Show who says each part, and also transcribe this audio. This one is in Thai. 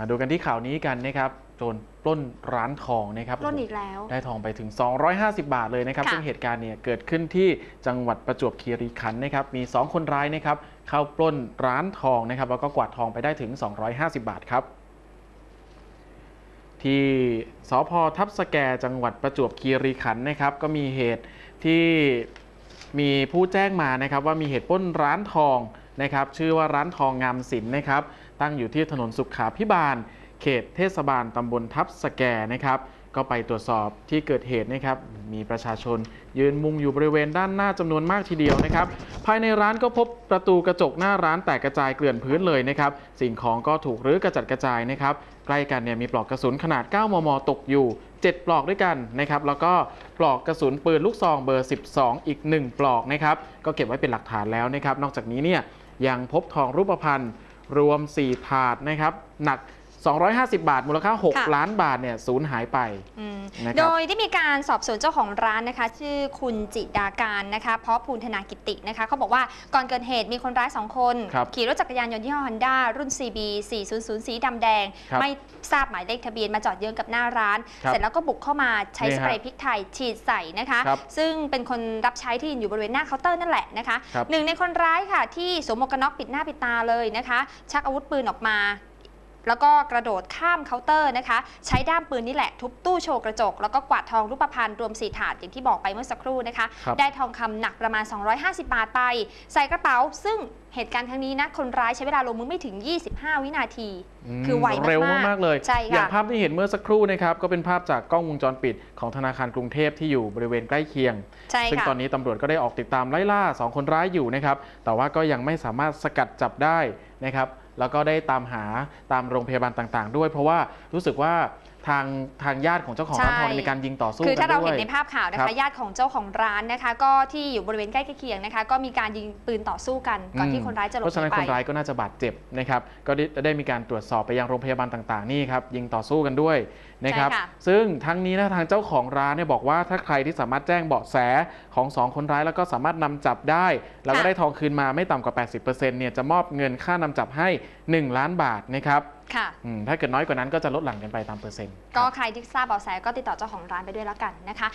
Speaker 1: มาดูกันที่ข่าวนี้กันนะครับโจรปล้นร้านทองนะครับ
Speaker 2: ปล้นอีกแล้ว
Speaker 1: ได้ทองไปถึง 250 บาทเลยนะครับ
Speaker 2: ค่ะ
Speaker 1: ซึ่งเหตุการณ์เนี่ยเกิดขึ้นที่จังหวัดประจวบคีรีขันธ์นะครับมี 2 คนร้ายนะครับเข้าปล้นร้านทองนะครับแล้วก็กวาดทองไปได้ถึง 250 บาทครับ ที่สพทับสแกจังหวัดประจวบคีรีขันธ์นะครับก็มีเหตุที่มีผู้แจ้งมานะครับว่ามีเหตุปล้นร้านทองนะครับชื่อว่าร้านทองงามศิลป์นะครับตั้งอยู่ที่ถนนสุขาพิบาล เขตเทศบาลตำบลทับสแกนะครับ ก็ไปตรวจสอบที่เกิดเหตุนะครับ มีประชาชนยืนมุงอยู่บริเวณด้านหน้าจำนวนมากทีเดียวนะครับ ภายในร้านก็พบประตูกระจกหน้าร้านแตกกระจายเกลื่อนพื้นเลยนะครับ สิ่งของก็ถูกรื้อกระจัดกระจายนะครับ ใกล้กันเนี่ยมีปลอกกระสุนขนาด 9 มม ตกอยู่ 7 ปลอกด้วยกันนะครับ แล้วก็ปลอกกระสุนปืนลูกซองเบอร์ 12 อีก 1 ปลอกนะครับ ก็เก็บไว้เป็นหลักฐานแล้วนะครับ นอกจากนี้เนี่ยยังพบทองรูปพรรณ รวม 4 ถาดนะครับ หนัก 250 บาท มูลค่า
Speaker 2: ค่ะ
Speaker 1: 6ล้านบาทเนี่ยสูญหายไป
Speaker 2: อืม
Speaker 1: นะครับ
Speaker 2: โดยได้มีการสอบสวนเจ้าของร้านนะคะ ชื่อคุณจิดาการนะคะเพราะภูลธนากิตินะคะเขาบอกว่าก่อนเกิดเหตุมีคนร้าย 2 คน
Speaker 1: ครับ
Speaker 2: ขี่รถจักรยานยนต์ยี่ห้อฮอนด้ารุ่น CB 400 สีดำแดง
Speaker 1: ครับ
Speaker 2: ไม่ทราบหมายเลขทะเบียนมาจอดเยื้องกับหน้าร้าน
Speaker 1: ครับ
Speaker 2: เสร็จแล้วก็บุกเข้ามาใช้
Speaker 1: นี่
Speaker 2: ส
Speaker 1: ฮะ
Speaker 2: เปรย์พริกไทยฉีดใส่นะคะ
Speaker 1: ครับ
Speaker 2: ซึ่งเป็นคนรับใช้ที่ยืนอยู่บริเวณหน้าเคาน์เตอร์นั่นแหละนะคะ
Speaker 1: ครับ
Speaker 2: หนึ่งในคนร้ายค่ะที่สวมหมวกกันน็อกปิดหน้าปิดตาเลยนะคะ ชักอาวุธปืนออกมา แล้วก็กระโดดข้ามเคาน์เตอร์นะคะ ใช้ด้ามปืนนี่แหละทุบตู้โชว์กระจก แล้วก็กวาดทองรูปพรรณรวมสี่ถาดอย่างที่บอกไปเมื่อสักครู่นะคะ
Speaker 1: ครับ
Speaker 2: ได้ทองคำหนักประมาณ 250 บาทไป ใส่กระเป๋า ซึ่งเหตุการณ์ครั้งนี้นะคนร้ายใช้เวลาลงมือไม่ถึง 25 วินาที
Speaker 1: ม
Speaker 2: คือไวมากๆ
Speaker 1: เร็วมากๆเลย
Speaker 2: ใช่ค่ะ
Speaker 1: อย่างภาพที่เห็นเมื่อสักครู่นะครับก็เป็นภาพจากกล้องวงจรปิดของธนาคารกรุงเทพที่อยู่บริเวณใกล้เคียง
Speaker 2: ใช่
Speaker 1: ซึ่ง
Speaker 2: ค่ะ
Speaker 1: ตอนนี้ตำรวจก็ได้ออกติดตามไล่ล่า 2 คนร้ายอยู่นะครับแต่ว่าก็ยังไม่สามารถสกัดจับได้นะครับ แล้วก็ได้ตามหาตามโรงพยาบาลต่างๆ ด้วย เพราะว่ารู้สึกว่าทางทางญาติของเจ้าของร้านทอง
Speaker 2: ใช่
Speaker 1: มีการยิงต่อสู้
Speaker 2: คือ
Speaker 1: กั
Speaker 2: ถ้านเรา
Speaker 1: ด้ว
Speaker 2: เห็น
Speaker 1: ย
Speaker 2: ในภาพข่าวนะ
Speaker 1: ครั
Speaker 2: คะ
Speaker 1: บ
Speaker 2: ญาติของเจ้าของร้านนะคะ ก็ที่อยู่บริเวณใกล้เคียงนะคะ ก็มีการยิงปืนต่อสู้กันก่อนที่คนร้ายจะหลบ
Speaker 1: เพราะฉะ
Speaker 2: ห
Speaker 1: นั้
Speaker 2: นี
Speaker 1: น
Speaker 2: ไป
Speaker 1: คนร้ายก็น่าจะบาดเจ็บนะครับก็ได้ได้มีการตรวจสอบไปยังโรงพยาบาลต่างๆนี่ครับยิงต่อสู้กันด้วย นะครับ
Speaker 2: ใช่ค่ะ
Speaker 1: ซึ่งทั้งนี้นะทางเจ้าของร้านเนี่ยบอกว่าถ้าใครที่สามารถแจ้งเบาะแสของสองคนร้ายแล้วก็สามารถนำจับได้ แล้วก็ได้ทองคืนมาไม่ต่ำกว่า 80%เนี่ยจะมอบเงินค่านำจับให้ 1 ล้านบาทนะครับ
Speaker 2: ค่ะ
Speaker 1: อืมถ้าเกิดน้อยกว่านั้นก็จะลดหลั่นกันไปตามเปอร์เซ็นต์
Speaker 2: ก็ใครที่ทราบเบาะแสก็ติดต่อเจ้าของร้านไปด้วยแล้วกันนะคะ